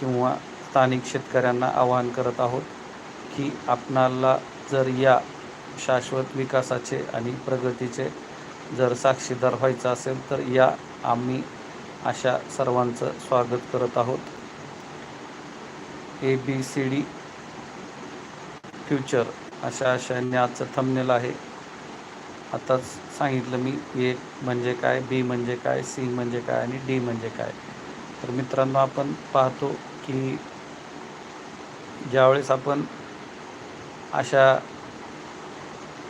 किंवा स्थानिक शेतकऱ्यांना आवाहन करत आहोत की आपणाला जर या शाश्वत विकासाचे आणि प्रगतीचे जर साक्षीदार व्हायचं असेल तर या आम्ही अशा सर्वांचं स्वागत करत आहोत. A B C D future अशा आशयाने आजचं थंबनेल आहे. आताच सांगितलं मी ए म्हणजे काय बी म्हणजे काय सी म्हणजे काय आणि डी म्हणजे काय. तर मित्रांनो आपण पाहतो की ज्यावेळेस आपण अशा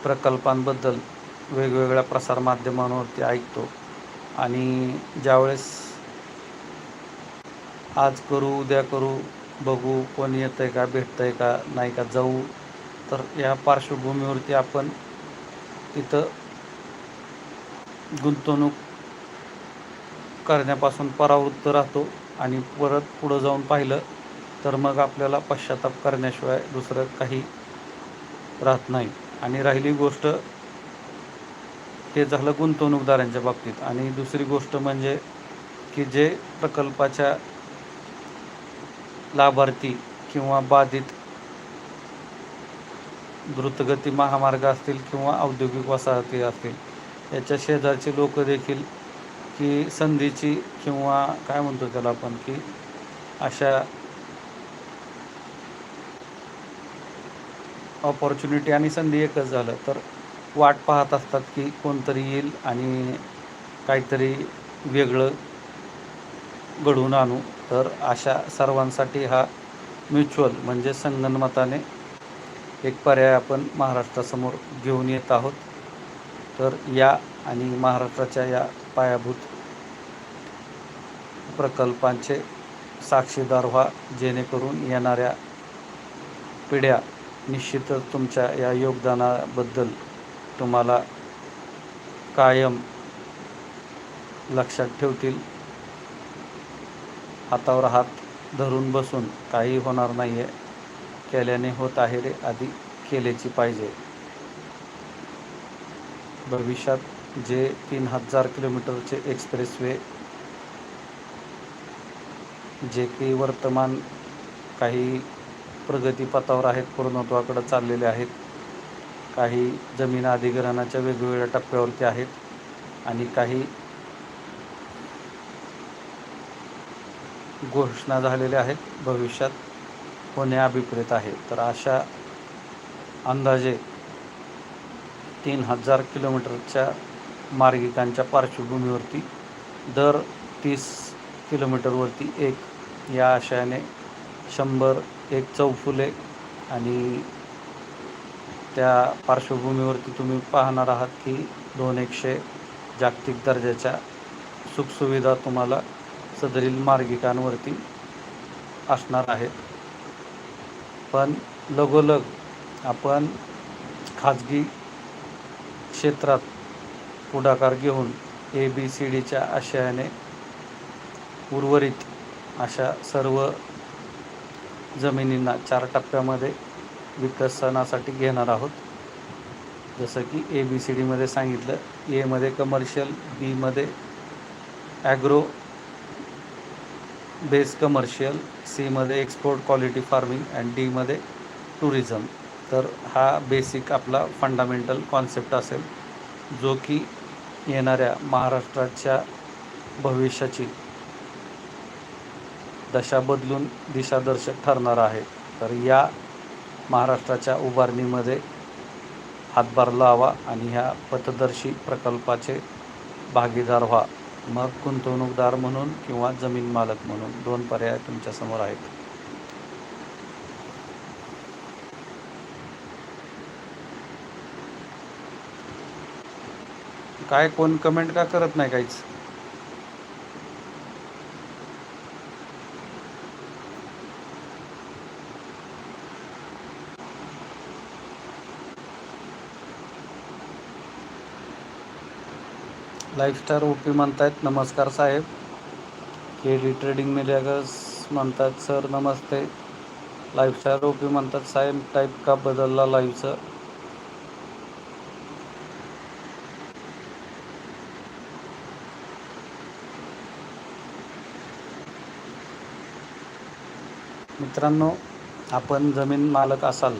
प्रकल्पांबद्दल वेगवेगळ्या प्रसारमाध्यमांवरती ऐकतो आणि ज्यावेळेस आज करू उद्या करू बघू कोण येतं आहे का भेटतं आहे का नाही का जाऊ तर या पार्श्वभूमीवरती आपण तिथं गुंतवणूक करण्यापासून परावृत्त राहतो आणि परत पुढं जाऊन पाहिलं तर मग आपल्याला पश्चाताप करण्याशिवाय दुसरं काही राहत नाही. आणि राहिली गोष्ट हे झालं गुंतवणूकदारांच्या बाबतीत. आणि दुसरी गोष्ट म्हणजे की जे प्रकल्पाच्या लाभार्थी किंवा बाधित द्रुतगती महामार्ग असतील किंवा औद्योगिक वसाहती असतील याच्या शेजारचे लोक देखील की संधीची किंवा काय म्हणतो त्याला आपण की अशा ऑपॉर्च्युनिटी आणि संधी एकच झालं तर वाट पाहत असतात की कोणतरी येईल आणि काहीतरी वेगळं घडवून आणू. तर अशा सर्वांसाठी हा म्युच्युअल म्हणजे संगणमताने एक पर्याय आपण महाराष्ट्रासमोर घेऊन येत आहोत. तर या आणि महाराष्ट्राच्या या पायाभूत प्रकल्पांचे साक्षीदार व्हा जेणेकरून येणाऱ्या पिढ्या निश्चितच तुमच्या या योगदानाबद्दल तुम्हाला कायम लक्षात ठेवतील. हातावर हात धरून बसून काही होणार नाही आहे केल्याने होत आहे रे आधी केलेची पाहिजे. भविष्यात जे तीन हजार किलोमीटरचे एक्सप्रेसवे जे की वर्तमान काही प्रगतीपथावर आहेत पूर्णत्वाकडे चाललेले आहेत. काही जमीन अधिग्रहणाच्या वेगवेगळ्या टप्प्यावरती आहेत आणि काही घोषणा झालेल्या आहेत भविष्यात होणे अभिप्रेत आहे. तर अशा अंदाजे तीन हजार किलोमीटरच्या मार्गिकांच्या पार्श्वभूमीवरती दर तीस किलोमीटरवरती एक. या आशयाने शंभर एक चौफुले आणि त्या पार्श्वभूमीवरती तुम्ही पाहणार आहात की दोन एकशे जागतिक दर्जाच्या सुखसुविधा तुम्हाला सदरील मार्गिकांवरती असणार आहेत. पण लगोलग आपण खाजगी क्षेत्रात पुढाकार घेऊन ए बी सी डीच्या आशयाने उर्वरित अशा सर्व जमिनींना चार टप्प्यामध्ये विकसनासाठी घेणार आहोत. जसं की ए बी सी डीमध्ये सांगितलं एमध्ये कमर्शियल बीमध्ये ॲग्रो बेस कमर्शियल सीमध्ये एक्सपोर्ट क्वालिटी फार्मिंग अँड डीमध्ये टुरिझम तर हा बेसिक आपला फंडामेंटल कॉन्सेप्ट असेल जो की येणाऱ्या महाराष्ट्राच्या भविष्याची दशा बदलून दिशादर्शक ठरणार आहे. तर या महाराष्ट्राच्या उभारणीमध्ये हातभार लावा आणि ह्या पथदर्शी प्रकल्पाचे भागीदार व्हा. मग गुंतवणूकदार म्हणून किंवा जमीन मालक म्हणून दोन पर्याय तुमच्यासमोर आहेत. काय कोण कमेंट का करत नाही काहीच? लाईफस्टार ओपी म्हणतायत नमस्कार साहेब. के डी ट्रेडिंग मिलेगस म्हणतात सर नमस्ते. लाईफस्टार ओपी म्हणतात साहेब टाईप का बदलला लाईव्हचं मित्रांनो आपण जमीन मालक असाल